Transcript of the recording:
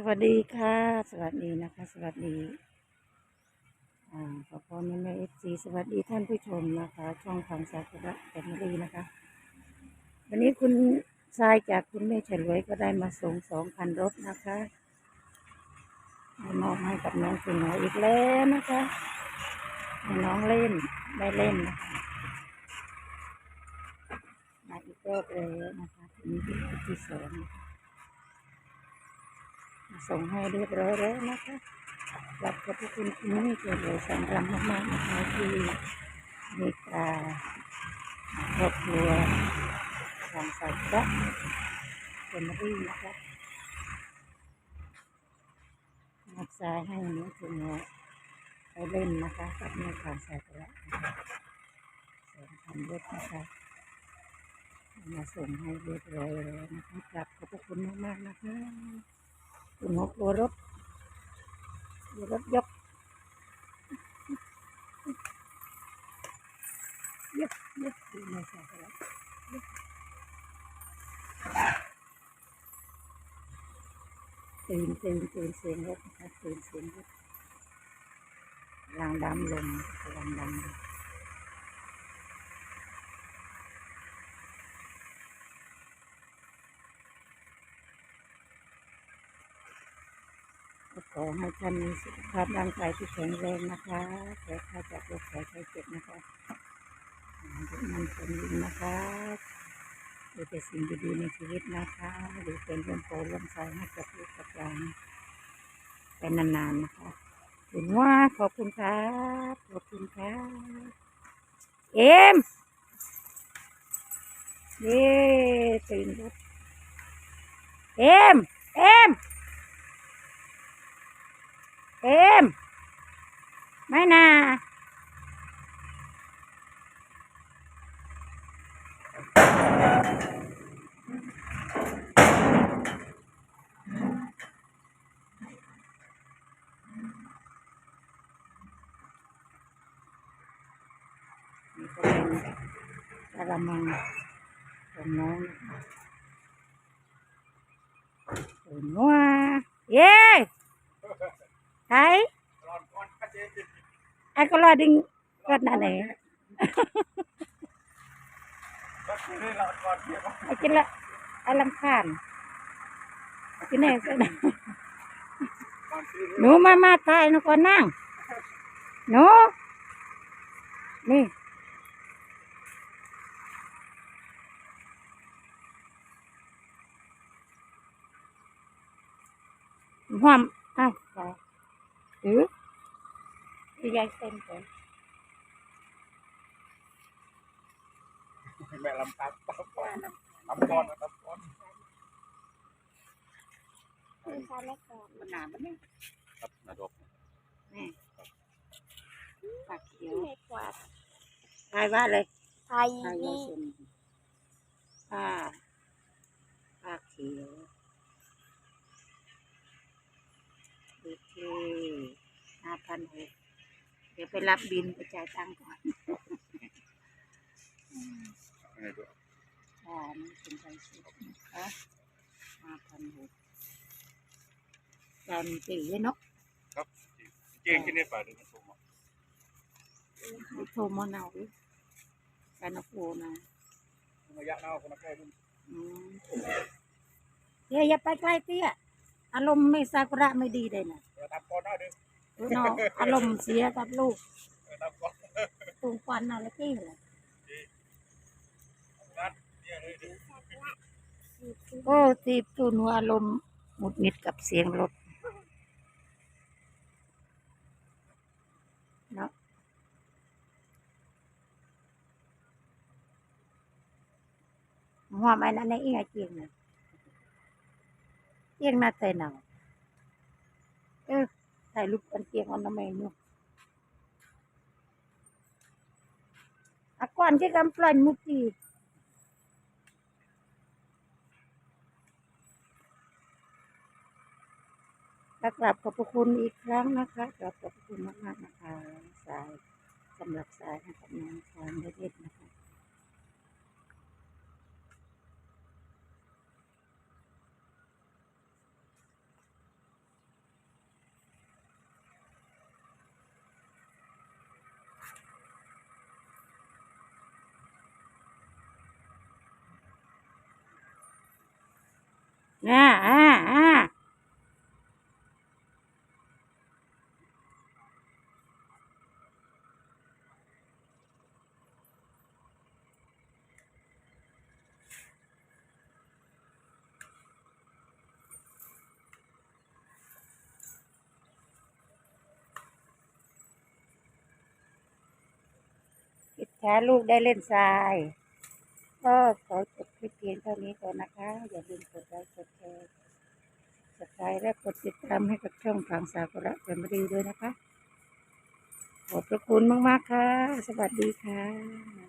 สวัสดีค่ะ สวัสดีนะคะ สวัสดีอ่าขอพรในแม่เอฟซีสวัสดีท่านผู้ชมนะคะ ช่องทางสาธารณะแฟมิลีนะคะ วันนี้คุณชายจากคุณแม่เฉลวยก็ได้มาส่งสองพันรถนะคะให้มอบให้กับน้องคุณหนูอีกแล้วนะคะให้น้องเล่นได้เล่นนะคะมาอีกรอบแล้วนะคะทีนี้ที่สองนะคะ ส่งให้เรียบร้อยแล้วนะคะขอบขอบคุณคุณแม่เกิดเลยสำรับมากๆนะคะที่เมตตาครอบครัวทางสายพระเฟมิลี่นะคะมอบสายให้เนื้อถึงไปเล่นนะคะกับแม่ทางสายพระสองพันรถนะคะมาส่งให้เรียบร้อยแล้วนะคะกลับขอบคุณมากๆนะคะ คุณหกตัวรถตัวรถยกยกยกดูไม่ใช่แล้วตื่นตื่นตื่นเสียงรถนะคะตื่นเสียงรถกำลังดำลงกำลังดำลง อให้ท่านมีสุขภาพร่างกายที่แข็งแรงนะคะแก้ไขจากโรคภัยไข้เจ็บนะคะทุกมันคนดีนะคะดูแต่สิ่งดีๆในชีวิตนะคะดูเป็นร่มโพล่มใสให้กับลูกกับหลานเป็นนานๆนะคะถึงว่าขอบคุณครับขอบคุณครับเอ็มเย้ตื่นรถเอ็มเอ็ม เต็มไม่นา นี่ก็เป็ระมังของน้งถึงว่าเย้ Thấy ai có lo đinh vật nào này ai cái là ai làm khản cái này cái này nó mà mà tay nó còn năng nó nè hoàm ai à, หรือคือยายเส้นก่อนแม่ลำตับตับก่อนตับก่อนตับก่อนคือข้าวเล็กก่อนมันหนามันเนี่ยครับนาด กนี่ปากเขียวไม่กวาดทายว่าเลยไทยทายยายนี่เส้นผ้าปากเขียวโอเคห้าพั นหกเดี๋ยวไปรับบินไปจ่ายตังค์ก่อนนาดกอ่านี่เป็นใบเสร็จนะคะห้าพันหกจ่ายมันตีไว้เนาะครับเก่งที่นี่ป่ะเดี๋ยวมันส่งมาไปโทรมาเอาดิการเอาโฟนะระยะเน่าคนละใกล้ดูอืมเดี๋ยวอย่าไปใกล้เตี้ยอารมณ์ไม่ซากุระไม่ดีเลยนะตับก่อนได้เด้อ เออเนาะอารมณ์เสียกับลูกตูงควันอะไรกี้เลยนัดเนี่ยเลยดิโอ้ตีบตูนหัวอารมณ์หงุดหงิดกับเสียงรถเนาะหัวไม่นั่นในเอีกจริงนะเจียงน่าใจหนาวเออ ถ่ายรูปกันเจียงอนน้ำแมงอยู่อะก่อนที่กำปลันมุตีก็กลับขอบพระคุณอีกครั้งนะคะกลับขอบพระคุณมากๆนะคะสายสำหรับสายให้กับน้องทางเล็กๆนะ คะลูกได้เล่นทรายก็ขอจบคลิปเพียงเท่านี้ก่อนนะคะ อย่าลืมกดไลค์กดแชร์กดไลค์และกดติดตามให้กับช่องทางสากุระแฟมิลี่ด้วยนะคะ ขอบพระคุณมาก ๆ ค่ะ สวัสดีค่ะ